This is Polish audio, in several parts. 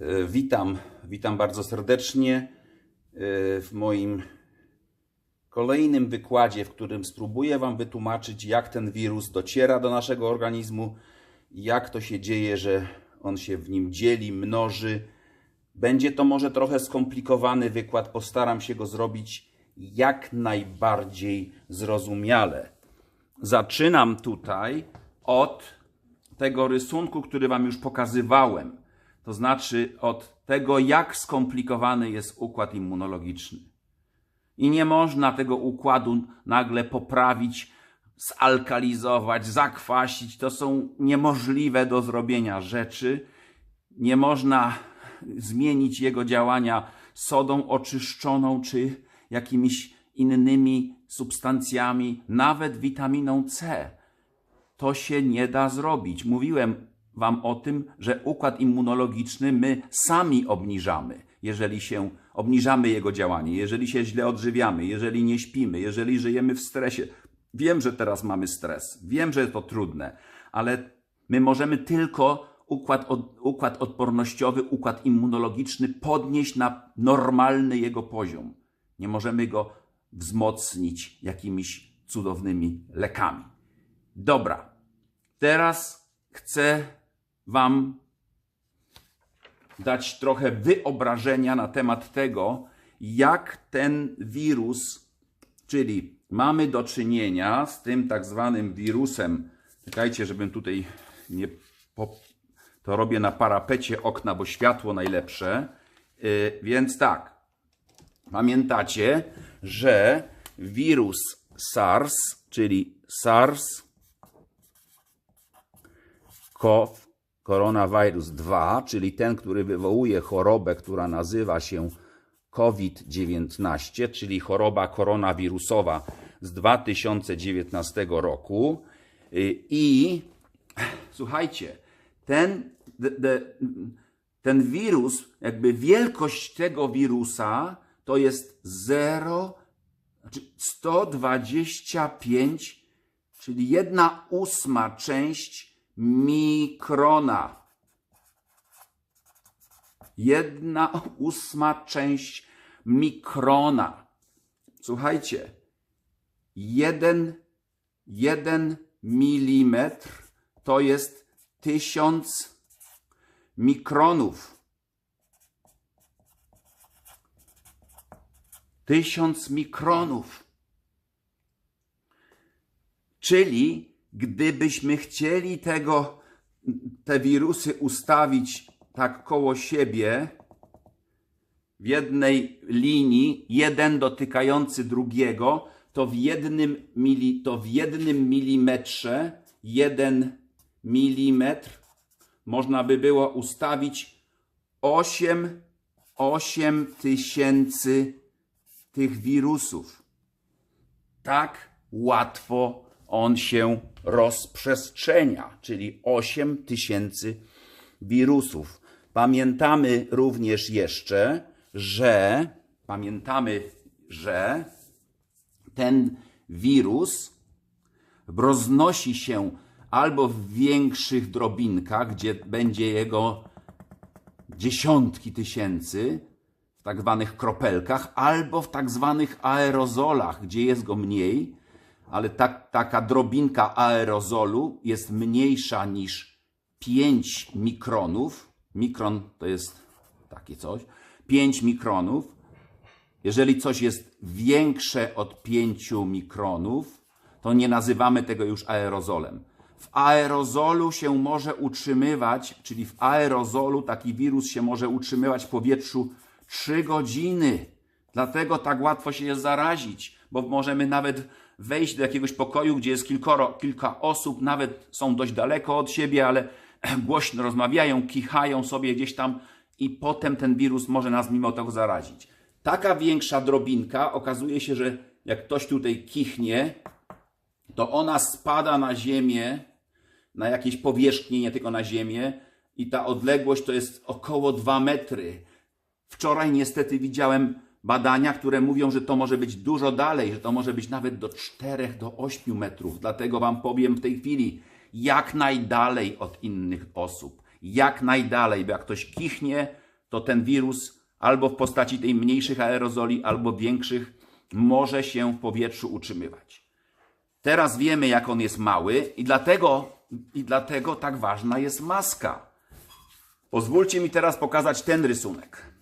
E, Witam, witam bardzo serdecznie e, w moim kolejnym wykładzie, w którym spróbuję Wam wytłumaczyć, jak ten wirus dociera do naszego organizmu, jak to się dzieje, że on się w nim dzieli, mnoży. Będzie to może trochę skomplikowany wykład, postaram się go zrobić jak najbardziej zrozumiale. Zaczynam tutaj od tego rysunku, który Wam już pokazywałem. To znaczy od tego, jak skomplikowany jest układ immunologiczny. I nie można tego układu nagle poprawić, zalkalizować, zakwasić. To są niemożliwe do zrobienia rzeczy. Nie można zmienić jego działania sodą oczyszczoną czy jakimiś innymi substancjami, nawet witaminą C. To się nie da zrobić. Mówiłem Wam o tym, że układ immunologiczny my sami obniżamy, jeżeli się obniżamy jego działanie, jeżeli się źle odżywiamy, jeżeli nie śpimy, jeżeli żyjemy w stresie. Wiem, że teraz mamy stres, wiem, że to trudne, ale my możemy tylko układ, od, układ odpornościowy, układ immunologiczny podnieść na normalny jego poziom. Nie możemy go wzmocnić jakimiś cudownymi lekami. Dobra, teraz chcę Wam dać trochę wyobrażenia na temat tego, jak ten wirus, czyli mamy do czynienia z tym tak zwanym wirusem. Czekajcie, żebym tutaj nie. To robię na parapecie okna, bo światło najlepsze. Yy, więc tak, pamiętacie, że wirus SARS, czyli SARS CoV koronawirus 2, czyli ten, który wywołuje chorobę, która nazywa się COVID-19, czyli choroba koronawirusowa z 2019 roku. I słuchajcie, ten, ten wirus, jakby wielkość tego wirusa to jest 0, znaczy 125, czyli jedna ósma część mikrona. Jedna ósma część mikrona. Słuchajcie, jeden, jeden milimetr to jest tysiąc mikronów. Tysiąc mikronów. Czyli gdybyśmy chcieli tego, te wirusy ustawić tak koło siebie, w jednej linii, jeden dotykający drugiego, to w jednym, mili, to w jednym milimetrze, jeden milimetr, można by było ustawić 8, 8 tysięcy tych wirusów. Tak łatwo on się rozprzestrzenia, czyli 8 tysięcy wirusów. Pamiętamy również jeszcze, że pamiętamy, że ten wirus roznosi się albo w większych drobinkach, gdzie będzie jego dziesiątki tysięcy, w tak zwanych kropelkach, albo w tak zwanych aerozolach, gdzie jest go mniej, ale tak, taka drobinka aerozolu jest mniejsza niż 5 mikronów. Mikron to jest takie coś. 5 mikronów. Jeżeli coś jest większe od 5 mikronów, to nie nazywamy tego już aerozolem. W aerozolu się może utrzymywać, czyli w aerozolu taki wirus się może utrzymywać w powietrzu 3 godziny. Dlatego tak łatwo się jest zarazić, bo możemy nawet wejść do jakiegoś pokoju, gdzie jest kilkoro, kilka osób, nawet są dość daleko od siebie, ale głośno rozmawiają, kichają sobie gdzieś tam i potem ten wirus może nas mimo tego zarazić. Taka większa drobinka okazuje się, że jak ktoś tutaj kichnie, to ona spada na ziemię, na jakieś powierzchnie, nie tylko na ziemię, i ta odległość to jest około 2 metry. Wczoraj niestety widziałem badania, które mówią, że to może być dużo dalej, że to może być nawet do 4 do 8 metrów. Dlatego Wam powiem w tej chwili, jak najdalej od innych osób. Jak najdalej, bo jak ktoś kichnie, to ten wirus albo w postaci tej mniejszych aerozoli, albo większych może się w powietrzu utrzymywać. Teraz wiemy, jak on jest mały, i dlatego, i dlatego tak ważna jest maska. Pozwólcie mi teraz pokazać ten rysunek.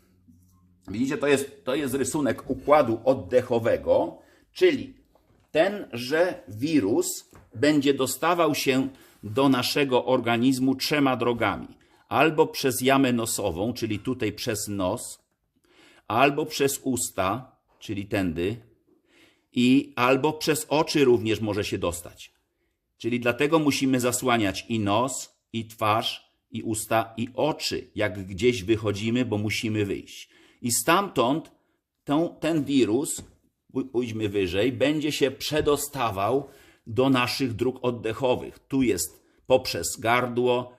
Widzicie, to jest, to jest rysunek układu oddechowego, czyli tenże wirus będzie dostawał się do naszego organizmu trzema drogami. Albo przez jamę nosową, czyli tutaj przez nos, albo przez usta, czyli tędy, i albo przez oczy również może się dostać. Czyli dlatego musimy zasłaniać i nos, i twarz, i usta, i oczy, jak gdzieś wychodzimy, bo musimy wyjść. I stamtąd tą, ten wirus, pój- pójdźmy wyżej, będzie się przedostawał do naszych dróg oddechowych. Tu jest poprzez gardło,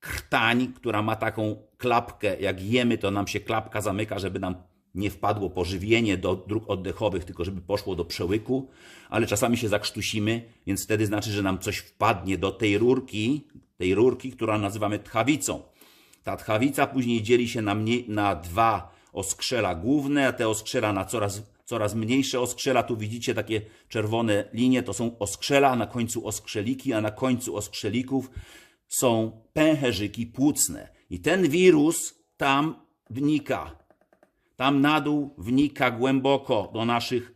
krtań, która ma taką klapkę, jak jemy, to nam się klapka zamyka, żeby nam nie wpadło pożywienie do dróg oddechowych, tylko żeby poszło do przełyku, ale czasami się zakrztusimy, więc wtedy znaczy, że nam coś wpadnie do tej rurki, tej rurki, która nazywamy tchawicą. Ta tchawica później dzieli się na, mniej, na dwa oskrzela główne, a te oskrzela na coraz, coraz mniejsze oskrzela. Tu widzicie takie czerwone linie, to są oskrzela, a na końcu oskrzeliki, a na końcu ostrzelików są pęcherzyki płucne. I ten wirus tam wnika. Tam na dół wnika głęboko do naszych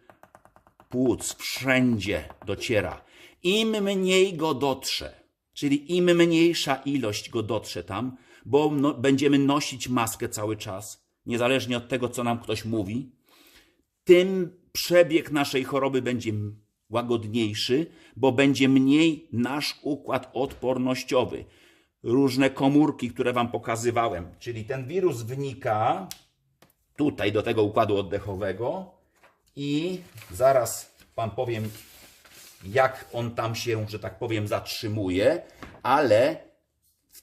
płuc, wszędzie dociera. Im mniej go dotrze, czyli im mniejsza ilość go dotrze tam, bo no, będziemy nosić maskę cały czas, niezależnie od tego, co nam ktoś mówi, tym przebieg naszej choroby będzie łagodniejszy, bo będzie mniej nasz układ odpornościowy. Różne komórki, które Wam pokazywałem, czyli ten wirus wnika tutaj do tego układu oddechowego i zaraz Wam powiem, jak on tam się, że tak powiem, zatrzymuje, ale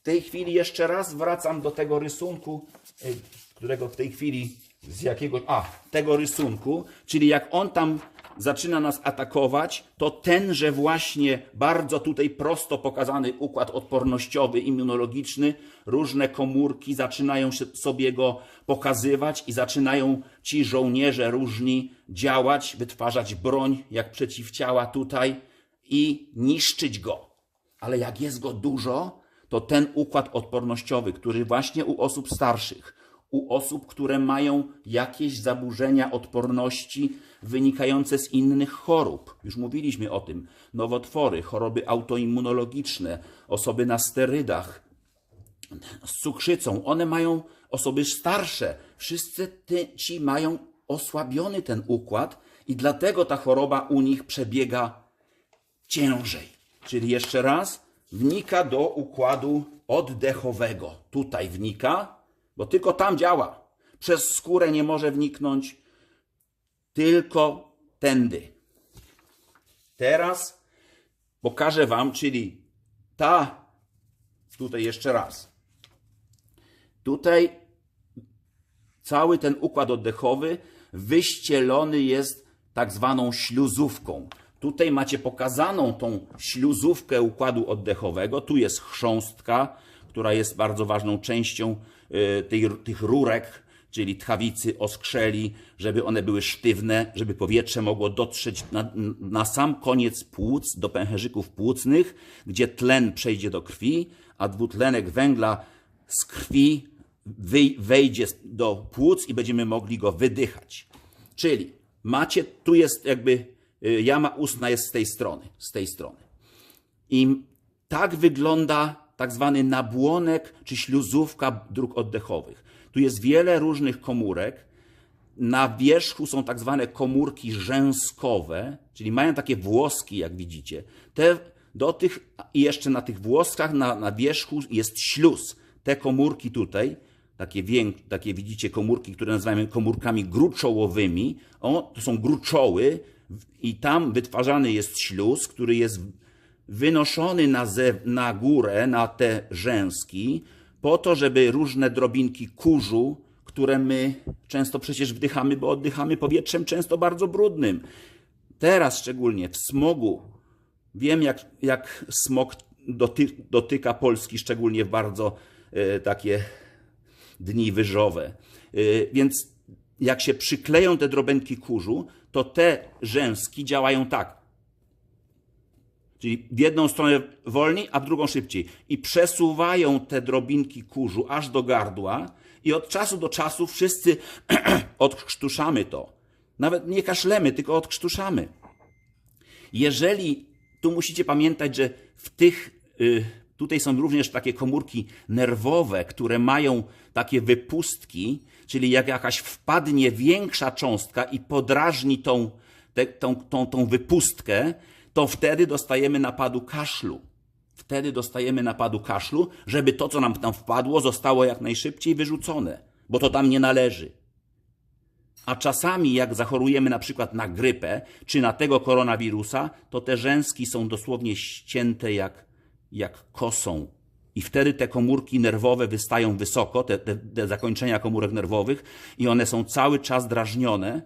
tej chwili jeszcze raz wracam do tego rysunku, y, którego w tej chwili z jakiegoś. A, tego rysunku, czyli jak on tam zaczyna nas atakować, to tenże właśnie bardzo tutaj prosto pokazany układ odpornościowy, immunologiczny, różne komórki zaczynają sobie go pokazywać i zaczynają ci żołnierze różni działać, wytwarzać broń jak przeciwciała tutaj i niszczyć go. Ale jak jest go dużo, to ten układ odpornościowy, który właśnie u osób starszych, u osób, które mają jakieś zaburzenia odporności wynikające z innych chorób, już mówiliśmy o tym, nowotwory, choroby autoimmunologiczne, osoby na sterydach, z cukrzycą, one mają osoby starsze. Wszyscy ty, ci mają osłabiony ten układ i dlatego ta choroba u nich przebiega ciężej. Czyli jeszcze raz, wnika do układu oddechowego. Tutaj wnika, bo tylko tam działa. Przez skórę nie może wniknąć, tylko tędy. Teraz pokażę Wam, czyli ta, tutaj jeszcze raz. Tutaj cały ten układ oddechowy wyścielony jest tak zwaną śluzówką. Tutaj macie pokazaną tą śluzówkę układu oddechowego. Tu jest chrząstka, która jest bardzo ważną częścią y, tych rurek, czyli tchawicy, oskrzeli, żeby one były sztywne, żeby powietrze mogło dotrzeć na, na sam koniec płuc, do pęcherzyków płucnych, gdzie tlen przejdzie do krwi, a dwutlenek węgla z krwi wejdzie do płuc i będziemy mogli go wydychać. Czyli macie, tu jest jakby jama ustna jest z tej strony, z tej strony. I tak wygląda tak zwany nabłonek czy śluzówka dróg oddechowych. Tu jest wiele różnych komórek. Na wierzchu są tak zwane komórki rzęskowe, czyli mają takie włoski, jak widzicie. Te, do tych, I jeszcze na tych włoskach na, na wierzchu jest śluz. Te komórki tutaj, takie, wiek, takie widzicie komórki, które nazywamy komórkami gruczołowymi, o, to są gruczoły i tam wytwarzany jest śluz, który jest wynoszony na, na górę, na te rzęski, po to, żeby różne drobinki kurzu, które my często przecież wdychamy, bo oddychamy powietrzem często bardzo brudnym. Teraz szczególnie w smogu, wiem jak, jak smog doty, dotyka Polski, szczególnie w bardzo e, takie dni wyżowe. Y, Więc jak się przykleją te drobęki kurzu, to te rzęski działają tak. Czyli w jedną stronę wolniej, a w drugą szybciej. I przesuwają te drobinki kurzu aż do gardła, i od czasu do czasu wszyscy odkrztuszamy to. Nawet nie kaszlemy, tylko odkrztuszamy. Jeżeli, tu musicie pamiętać, że w tych, y, tutaj są również takie komórki nerwowe, które mają takie wypustki, czyli jak jakaś wpadnie większa cząstka i podrażni tą, te, tą, tą, tą wypustkę, to wtedy dostajemy napadu kaszlu. Wtedy dostajemy napadu kaszlu, żeby to, co nam tam wpadło, zostało jak najszybciej wyrzucone, bo to tam nie należy. A czasami, jak zachorujemy na przykład na grypę czy na tego koronawirusa, to te rzęski są dosłownie ścięte jak, jak kosą. I wtedy te komórki nerwowe wystają wysoko, te, te, te zakończenia komórek nerwowych, i one są cały czas drażnione.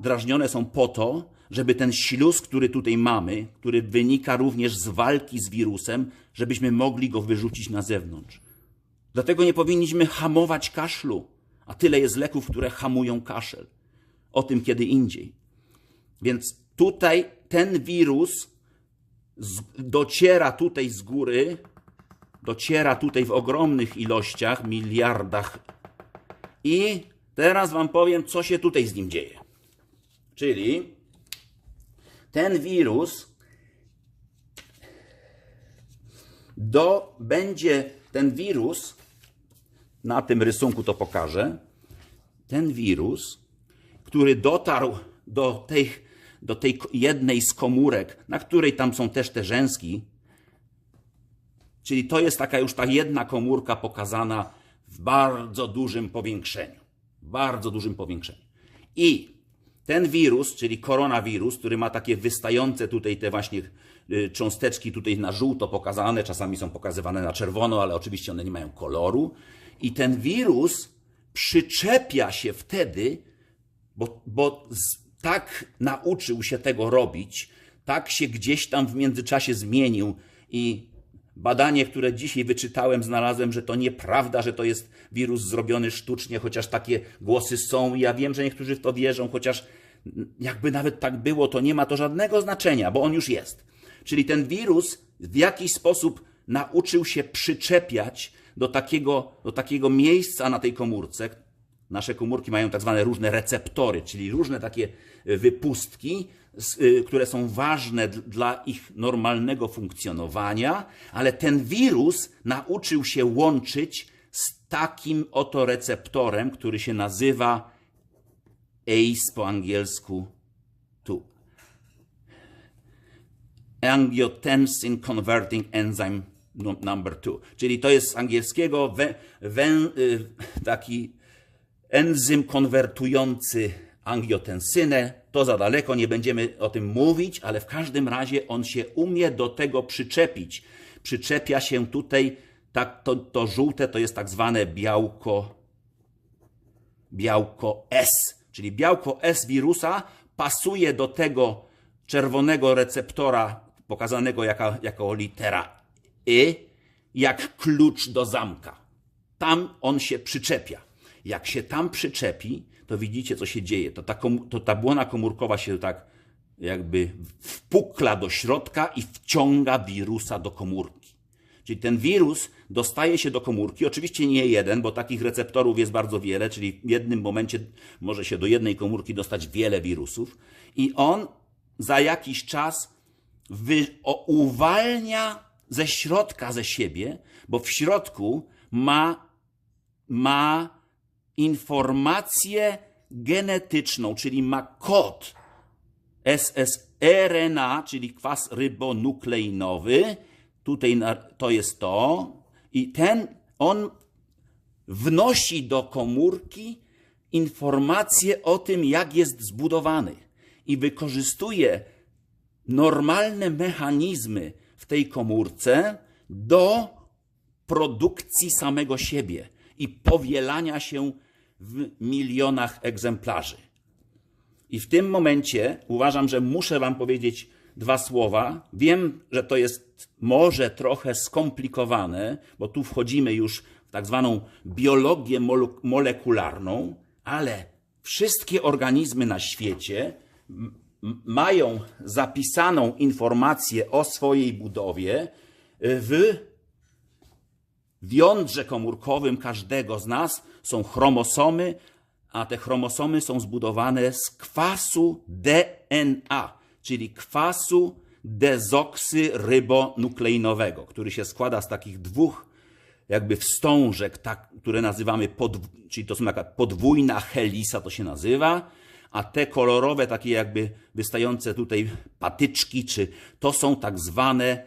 Drażnione są po to, żeby ten śluz, który tutaj mamy, który wynika również z walki z wirusem, żebyśmy mogli go wyrzucić na zewnątrz. Dlatego nie powinniśmy hamować kaszlu, a tyle jest leków, które hamują kaszel. O tym kiedy indziej. Więc tutaj ten wirus dociera tutaj z góry, dociera tutaj w ogromnych ilościach, miliardach. I teraz Wam powiem, co się tutaj z nim dzieje. Czyli ten wirus do, będzie ten wirus, na tym rysunku to pokażę, ten wirus, który dotarł do tej, do tej jednej z komórek, na której tam są też te rzęski, czyli to jest taka już ta jedna komórka pokazana w bardzo dużym powiększeniu. Bardzo dużym powiększeniu. I ten wirus, czyli koronawirus, który ma takie wystające tutaj te właśnie y, cząsteczki tutaj na żółto pokazane, czasami są pokazywane na czerwono, ale oczywiście one nie mają koloru. I ten wirus przyczepia się wtedy, bo, bo tak nauczył się tego robić, tak się gdzieś tam w międzyczasie zmienił i Badanie, które dzisiaj wyczytałem, znalazłem, że to nieprawda, że to jest wirus zrobiony sztucznie, chociaż takie głosy są. Ja wiem, że niektórzy w to wierzą, chociaż jakby nawet tak było, to nie ma to żadnego znaczenia, bo on już jest. Czyli ten wirus w jakiś sposób nauczył się przyczepiać do takiego, do takiego miejsca na tej komórce. Nasze komórki mają tak zwane różne receptory, czyli różne takie wypustki, Y, które są ważne dla ich normalnego funkcjonowania, ale ten wirus nauczył się łączyć z takim oto receptorem, który się nazywa ACE po angielsku tu. Angiotensin Converting Enzyme number 2. Czyli to jest z angielskiego y, taki enzym konwertujący angiotensynę. To za daleko, nie będziemy o tym mówić, ale w każdym razie on się umie do tego przyczepić. Przyczepia się tutaj, tak, to, to żółte to jest tak zwane białko, białko S, czyli białko S wirusa pasuje do tego czerwonego receptora pokazanego jako, jako litera Y, jak klucz do zamka. Tam on się przyczepia. Jak się tam przyczepi, to widzicie, co się dzieje. To ta, to ta błona komórkowa się tak jakby wpukla do środka i wciąga wirusa do komórki. Czyli ten wirus dostaje się do komórki, oczywiście nie jeden, bo takich receptorów jest bardzo wiele, czyli w jednym momencie może się do jednej komórki dostać wiele wirusów i on za jakiś czas wy, o, uwalnia ze środka ze siebie, bo w środku ma, ma informację genetyczną, czyli ma kod ssRNA, czyli kwas rybonukleinowy. Tutaj to jest to. I ten, on wnosi do komórki informacje o tym, jak jest zbudowany. I wykorzystuje normalne mechanizmy w tej komórce do produkcji samego siebie i powielania się w milionach egzemplarzy. I w tym momencie uważam, że muszę Wam powiedzieć dwa słowa. Wiem, że to jest może trochę skomplikowane, bo tu wchodzimy już w tak zwaną biologię mole- molekularną, ale wszystkie organizmy na świecie mają zapisaną informację o swojej budowie y, w jądrze komórkowym każdego z nas są chromosomy, a te chromosomy są zbudowane z kwasu DNA, czyli kwasu dezoksyrybonukleinowego, który się składa z takich dwóch jakby wstążek, tak, które nazywamy, podw- czyli to są taka podwójna helisa, to się nazywa, a te kolorowe, takie jakby wystające tutaj patyczki, czy to są tak zwane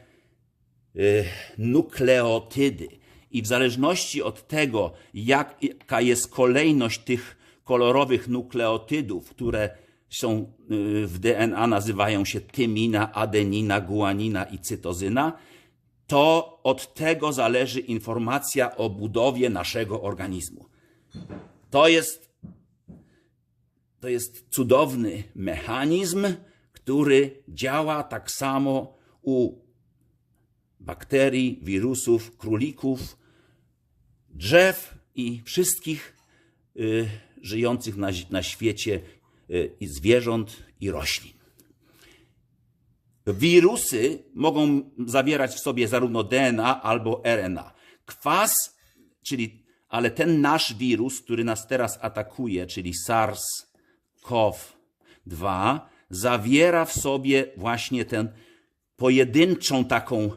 y, nukleotydy. I w zależności od tego, jaka jest kolejność tych kolorowych nukleotydów, które są y, w DNA, nazywają się tymina, adenina, guanina i cytozyna, to od tego zależy informacja o budowie naszego organizmu. To jest, to jest cudowny mechanizm, który działa tak samo u bakterii, wirusów, królików, drzew i wszystkich y, żyjących na, na świecie y, i zwierząt i roślin. Wirusy mogą zawierać w sobie zarówno DNA albo RNA. Kwas, czyli, ale ten nasz wirus, który nas teraz atakuje, czyli SARS-CoV-2, zawiera w sobie właśnie tę pojedynczą taką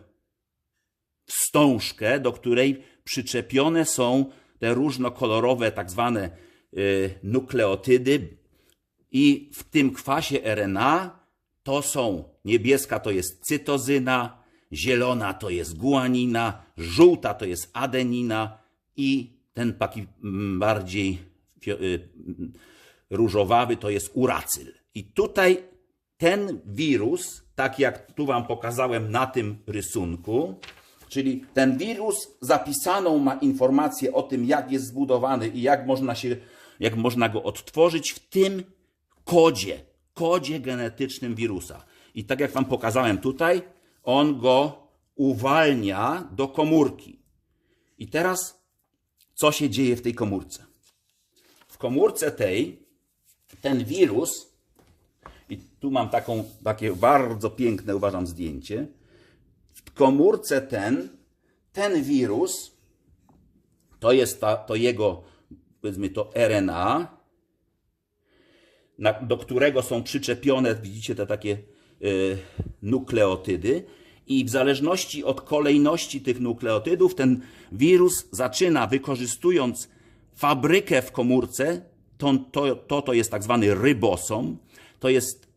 wstążkę, do której przyczepione są te różnokolorowe, tak zwane y, nukleotydy, i w tym kwasie RNA to są niebieska to jest cytozyna, zielona to jest guanina, żółta to jest adenina i ten taki mm, bardziej y, różowawy to jest uracyl. I tutaj ten wirus, tak jak tu wam pokazałem na tym rysunku, czyli ten wirus zapisaną ma informację o tym, jak jest zbudowany i jak można, się, jak można go odtworzyć w tym kodzie, kodzie genetycznym wirusa. I tak jak wam pokazałem tutaj, on go uwalnia do komórki. I teraz, co się dzieje w tej komórce? W komórce tej ten wirus, i tu mam taką, takie bardzo piękne, uważam, zdjęcie. W komórce ten, ten wirus, to jest ta, to jego, powiedzmy to RNA, na, do którego są przyczepione, widzicie te takie y, nukleotydy. I w zależności od kolejności tych nukleotydów, ten wirus zaczyna, wykorzystując fabrykę w komórce, to, to, to, to jest tak zwany rybosom, to jest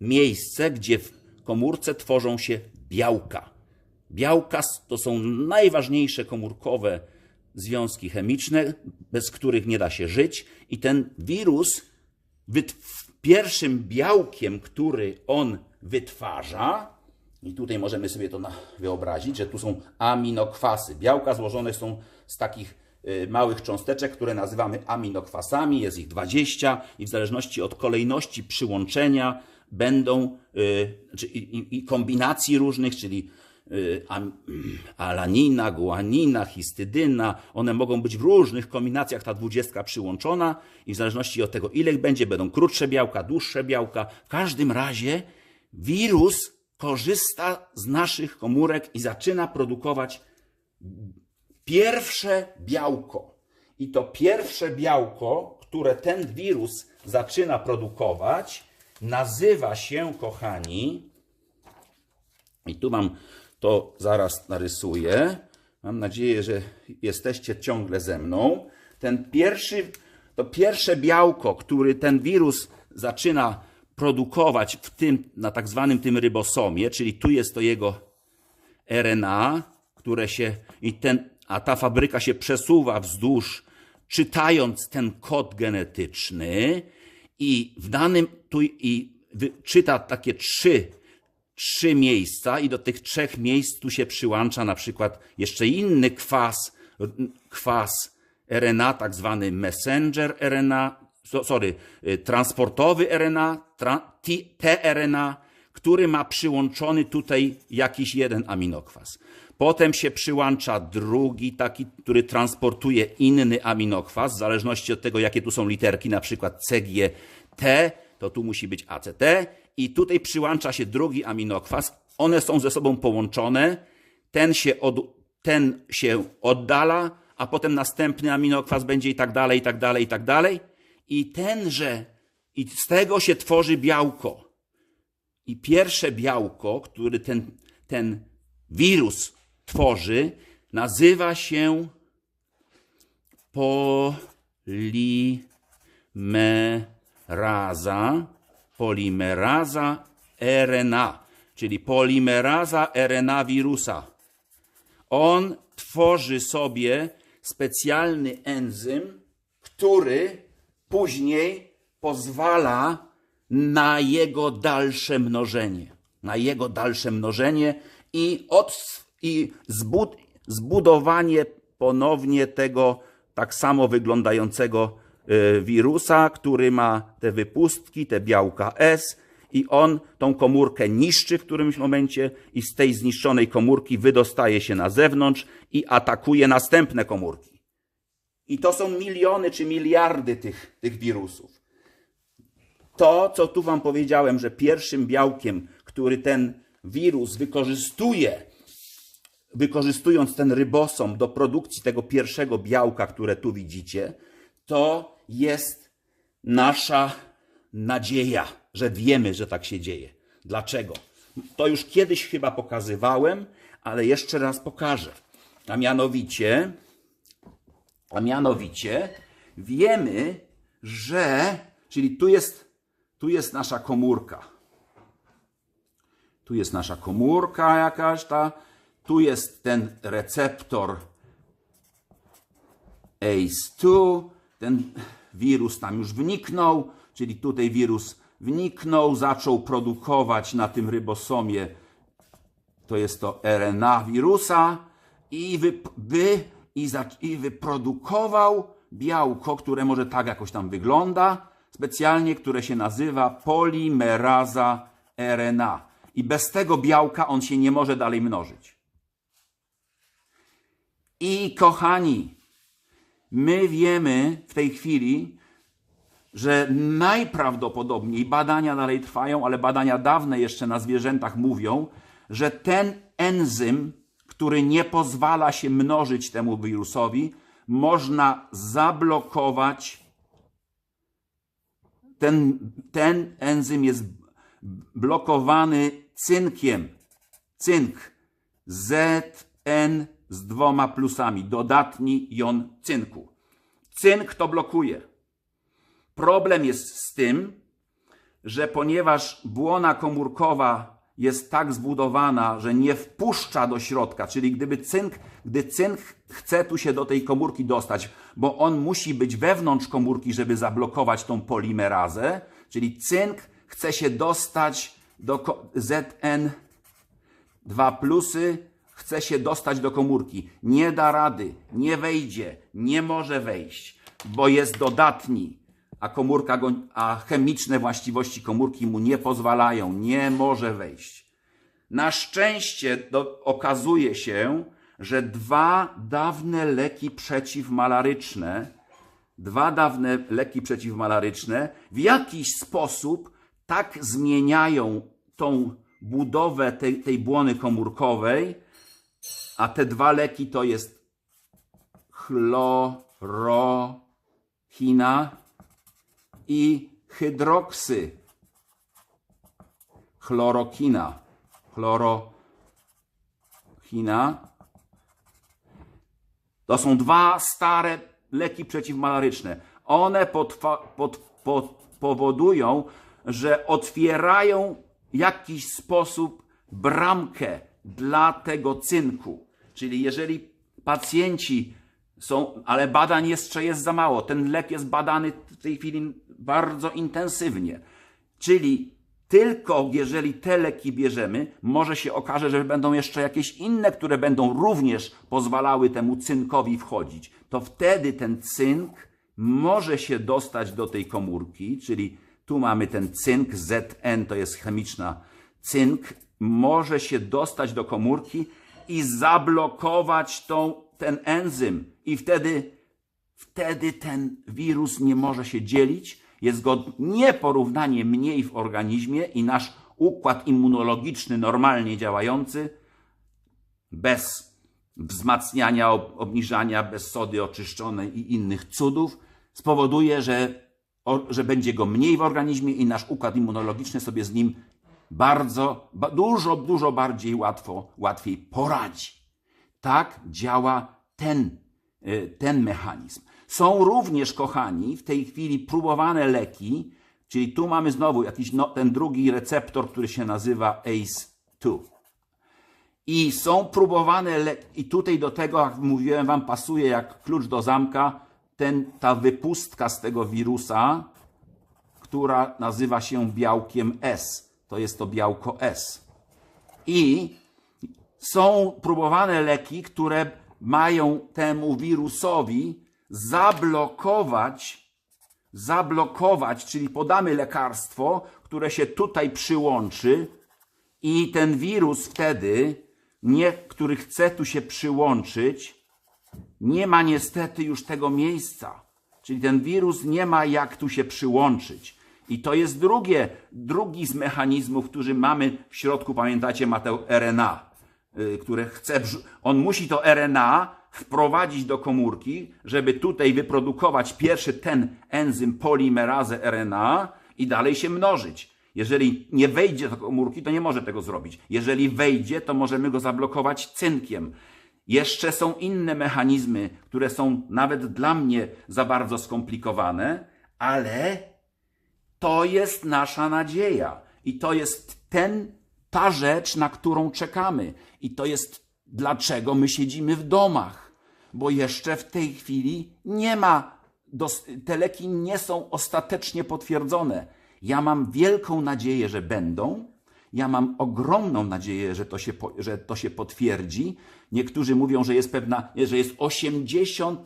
miejsce, gdzie w komórce tworzą się białka. Białka to są najważniejsze komórkowe związki chemiczne, bez których nie da się żyć, i ten wirus pierwszym białkiem, który on wytwarza, i tutaj możemy sobie to wyobrazić, że tu są aminokwasy. Białka złożone są z takich y, małych cząsteczek, które nazywamy aminokwasami, jest ich 20 i w zależności od kolejności przyłączenia będą y, czy, i, i- i kombinacji różnych, czyli y, alanina, guanina, histydyna, one mogą być w różnych kombinacjach ta dwudziestka przyłączona i w zależności od tego, ile będzie, będą krótsze białka, dłuższe białka. W każdym razie wirus korzysta z naszych komórek i zaczyna produkować pierwsze białko. I to pierwsze białko, które ten wirus zaczyna produkować, nazywa się, kochani, i tu mam to zaraz narysuję. Mam nadzieję, że jesteście ciągle ze mną. Ten pierwszy, to pierwsze białko, który ten wirus zaczyna produkować w tym, na tak zwanym tym rybosomie, czyli tu jest to jego RNA, które się, i ten, a ta fabryka się przesuwa wzdłuż, czytając ten kod genetyczny i w danym, tu i czyta takie trzy, trzy miejsca i do tych trzech miejsc tu się przyłącza na przykład jeszcze inny kwas, kwas RNA, tak zwany messenger RNA, so- sorry, y, transportowy RNA, tra, tRNA, który ma przyłączony tutaj jakiś jeden aminokwas. Potem się przyłącza drugi, taki, który transportuje inny aminokwas, w zależności od tego, jakie tu są literki, na przykład CG, T, to tu musi być ACT. I tutaj przyłącza się drugi aminokwas. One są ze sobą połączone. Ten się, od, ten się oddala, a potem następny aminokwas będzie i tak dalej, i tak dalej, i tak dalej. I tenże, i z tego się tworzy białko. I pierwsze białko, który ten, ten wirus tworzy, nazywa się polimeraza, polimeraza RNA, czyli polimeraza RNA wirusa. On tworzy sobie specjalny enzym, który później pozwala na jego dalsze mnożenie. Na jego dalsze mnożenie i, od, i zbud, zbudowanie ponownie tego tak samo wyglądającego y, wirusa, który ma te wypustki, te białka S i on tą komórkę niszczy w którymś momencie i z tej zniszczonej komórki wydostaje się na zewnątrz i atakuje następne komórki. I to są miliony czy miliardy tych, tych wirusów. To, co tu Wam powiedziałem, że pierwszym białkiem, który ten wirus wykorzystuje, wykorzystując ten rybosom do produkcji tego pierwszego białka, które tu widzicie, to jest nasza nadzieja, że wiemy, że tak się dzieje. Dlaczego? To już kiedyś chyba pokazywałem, ale jeszcze raz pokażę. A mianowicie, a mianowicie wiemy, że, czyli tu jest, tu jest nasza komórka. Tu jest nasza komórka jakaś ta, tu jest ten receptor ACE2, ten wirus tam już wniknął, czyli tutaj wirus wniknął, zaczął produkować na tym rybosomie, to jest to RNA wirusa i, wy, i, i wyprodukował białko, które może tak jakoś tam wygląda, specjalnie, które się nazywa polimeraza RNA. I bez tego białka on się nie może dalej mnożyć. I kochani, my wiemy w tej chwili, że najprawdopodobniej badania dalej trwają, ale badania dawne jeszcze na zwierzętach mówią, że ten enzym, który nie pozwala się mnożyć temu wirusowi, można zablokować. Ten, ten enzym jest blokowany cynkiem. Cynk ZN z dwoma plusami, dodatni jon cynku. Cynk to blokuje. Problem jest z tym, że ponieważ błona komórkowa jest tak zbudowana, że nie wpuszcza do środka, czyli gdyby cynk, gdy cynk chce tu się do tej komórki dostać, bo on musi być wewnątrz komórki, żeby zablokować tą polimerazę, czyli cynk chce się dostać do ZN 2 plusy, chce się dostać do komórki. Nie da rady, nie wejdzie, nie może wejść, bo jest dodatni, a komórka go, a chemiczne właściwości komórki mu nie pozwalają, nie może wejść. Na szczęście do, okazuje się, że dwa dawne leki przeciwmalaryczne, dwa dawne leki przeciwmalaryczne w jakiś sposób tak zmieniają tą budowę tej, tej błony komórkowej, a te dwa leki to jest chlorochina i hydroksy chlorokina. Chlorochina. To są dwa stare leki przeciwmalaryczne. One podfa, pod, pod, powodują, że otwierają w jakiś sposób bramkę dla tego cynku. Czyli jeżeli pacjenci są, ale badań jeszcze jest za mało, ten lek jest badany w tej chwili bardzo intensywnie. Czyli tylko jeżeli te leki bierzemy, może się okaże, że będą jeszcze jakieś inne, które będą również pozwalały temu cynkowi wchodzić. To wtedy ten cynk może się dostać do tej komórki, czyli tu mamy ten cynk, ZN to jest chemiczna cynk może się dostać do komórki i zablokować tą, ten enzym. I wtedy, wtedy ten wirus nie może się dzielić. Jest go nieporównanie mniej w organizmie i nasz układ immunologiczny normalnie działający bez wzmacniania, ob- obniżania, bez sody oczyszczonej i innych cudów, spowoduje, że, że będzie go mniej w organizmie i nasz układ immunologiczny sobie z nim bardzo, ba, dużo, dużo bardziej łatwo, łatwiej poradzi. Tak działa ten, y, ten mechanizm. Są również, kochani, w tej chwili próbowane leki, czyli tu mamy znowu jakiś no, ten drugi receptor, który się nazywa ACE2. I są próbowane, le- i tutaj do tego, jak mówiłem wam, pasuje jak klucz do zamka, ten, ta wypustka z tego wirusa, która nazywa się białkiem S. To jest to białko S. I są próbowane leki, które mają temu wirusowi zablokować, zablokować, czyli podamy lekarstwo, które się tutaj przyłączy i ten wirus wtedy, nie, który chce tu się przyłączyć, nie ma niestety już tego miejsca. Czyli ten wirus nie ma jak tu się przyłączyć. I to jest drugie, drugi z mechanizmów, który mamy w środku, pamiętacie, ma to RNA, y, które chce, on musi to RNA wprowadzić do komórki, żeby tutaj wyprodukować pierwszy ten enzym polimerazę RNA i dalej się mnożyć. Jeżeli nie wejdzie do komórki, to nie może tego zrobić. Jeżeli wejdzie, to możemy go zablokować cynkiem. Jeszcze są inne mechanizmy, które są nawet dla mnie za bardzo skomplikowane, ale to jest nasza nadzieja. I to jest ten, ta rzecz, na którą czekamy. I to jest dlaczego my siedzimy w domach. Bo jeszcze w tej chwili nie ma, te leki nie są ostatecznie potwierdzone. Ja mam wielką nadzieję, że będą. Ja mam ogromną nadzieję, że to się, że to się potwierdzi. Niektórzy mówią, że jest pewna, że jest 80%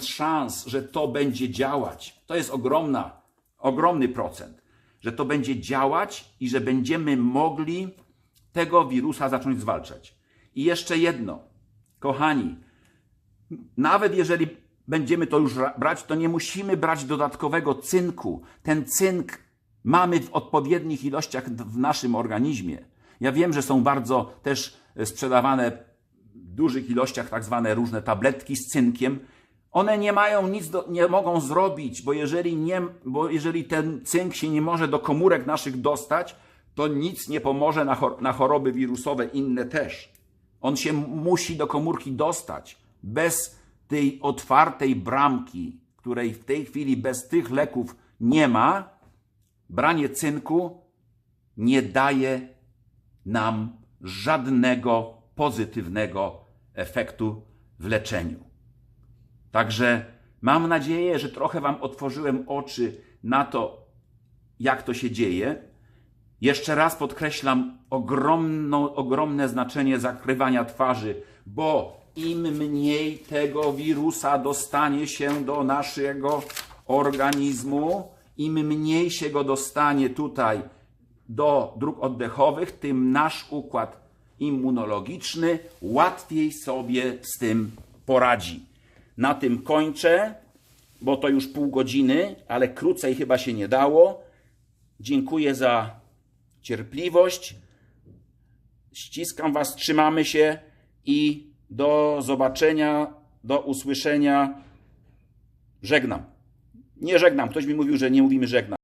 szans, że to będzie działać. To jest ogromna, ogromny procent, że to będzie działać i że będziemy mogli tego wirusa zacząć zwalczać. I jeszcze jedno, kochani, nawet jeżeli będziemy to już ra- brać, to nie musimy brać dodatkowego cynku. Ten cynk mamy w odpowiednich ilościach w naszym organizmie. Ja wiem, że są bardzo też e, sprzedawane w dużych ilościach tak zwane różne tabletki z cynkiem. One nie mają nic, do, nie mogą zrobić, bo jeżeli, nie, bo jeżeli ten cynk się nie może do komórek naszych dostać, to nic nie pomoże na, chor- na choroby wirusowe, inne też. On się musi do komórki dostać. Bez tej otwartej bramki, której w tej chwili bez tych leków nie ma, branie cynku nie daje nam żadnego pozytywnego efektu w leczeniu. Także mam nadzieję, że trochę Wam otworzyłem oczy na to, jak to się dzieje. Jeszcze raz podkreślam ogromną, ogromne znaczenie zakrywania twarzy, bo im mniej tego wirusa dostanie się do naszego organizmu, im mniej się go dostanie tutaj do dróg oddechowych, tym nasz układ immunologiczny łatwiej sobie z tym poradzi. Na tym kończę, bo to już pół godziny, ale krócej chyba się nie dało. Dziękuję za cierpliwość. Ściskam Was, trzymamy się i do zobaczenia, do usłyszenia. Żegnam. Nie żegnam. Ktoś mi mówił, że nie mówimy żegnam.